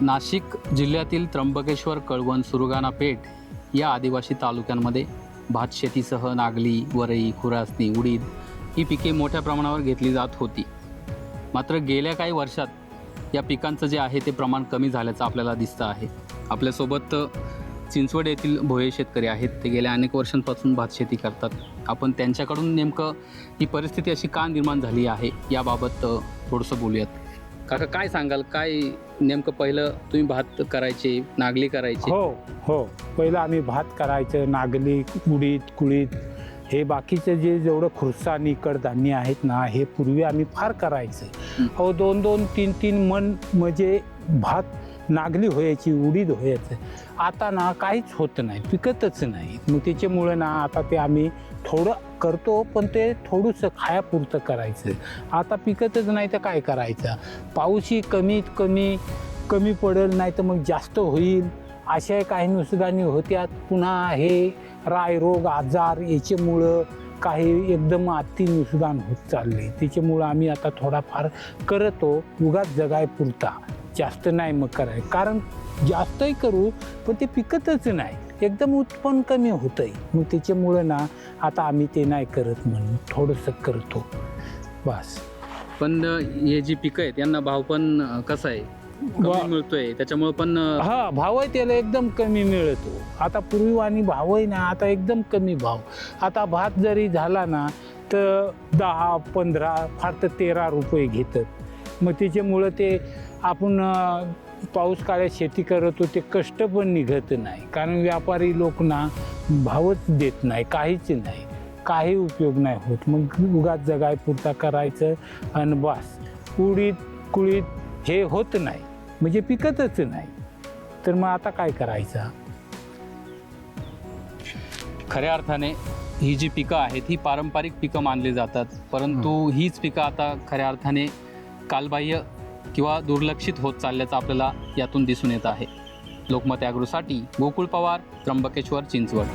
नाशिक जिल्ह्यातील त्र्यंबकेश्वर कळवण सुरगाणा पेठ या आदिवासी तालुक्यांमध्ये भात शेतीसह नागली वरई खुरासणी उडीद ही पिके मोठ्या प्रमाणावर घेतली जात होती. मात्र गेल्या काही वर्षात या पिकांचं जे आहे ते प्रमाण कमी झाल्याचं आपल्याला दिसतं आहे. आपल्यासोबत चिंचवड येथील भोये शेतकरी आहेत. ते गेल्या अनेक वर्षांपासून भात शेती करतात. आपण त्यांच्याकडून नेमकं ही परिस्थिती अशी का निर्माण झाली आहे याबाबत थोडंसं बोलूयात. काका काय सांगाल? काय नेमकं पहिलं तुम्ही भात करायचे नागली करायची? हो हो. पहिलं आम्ही भात करायचं नागली उडीद कुळीद हे बाकीचे जे जेवढं खुरसा आणि कडधान्य आहेत ना हे पूर्वी आम्ही फार करायचं. हो. दोन दोन तीन तीन मन म्हणजे भात नागली व्हायची उडीद व्हायचं. आता ना काहीच होत नाही पिकतच नाही. मग त्याच्यामुळं ना आता ते आम्ही थोडं करतो पण ते थोडंसं खायापुरतं करायचं. आता पिकतच नाही तर काय करायचं? पाऊसही कमीत कमी कमी पडेल नाही तर मग जास्त होईल. अशा काही नुसदानी होत्यात. पुन्हा हे राय रोग आजार याच्यामुळं काही एकदम अति नुसदान होत चालले. त्याच्यामुळं आम्ही आता थोडाफार करतो. उगाच जगाय पुरता जास्त नाही मग कराय. कारण जास्तही करू पण ते पिकतच नाही. एकदम उत्पन्न कमी होतंय. मग त्याच्यामुळं ना आता आम्ही ते नाही करत म्हणून थोडंसं करतो. बस. पण हे जी पिकं आहेत यांना भाव पण कसा आहे? कमी मिळतोय. त्याच्यामुळे पण हा भाव आहे त्याला एकदम कमी मिळतो. आता पूर्वीवानी भाव आहे ना आता एकदम कमी भाव. आता भात जरी झाला ना तर दहा पंधरा फार तर तेरा रुपये घेतात. मग त्याच्यामुळं ते आपण पाऊस काळात शेती करतो ते कष्ट पण निघत नाही. कारण व्यापारी लोक ना भावच देत नाही काहीच नाही. काही उपयोग नाही होत. मग उगाच जगायपुरता करायचं आणि बस. उडीद कुळीद हे होत नाही. म्हणजे पिकतच नाही. तर मग आता काय करायचं? खऱ्या अर्थाने ही जी पिकं आहेत ही पारंपरिक पिकं मानली जातात. परंतु हीच पिकं आता खऱ्या अर्थाने कालबाह्य किंवा दुर्लक्षित होत चालल्याचं आपल्याला यातून दिसून येत आहे. लोकमत ॲग्रोसाठी गोकुळ पवार त्र्यंबकेश्वर चिंचवड.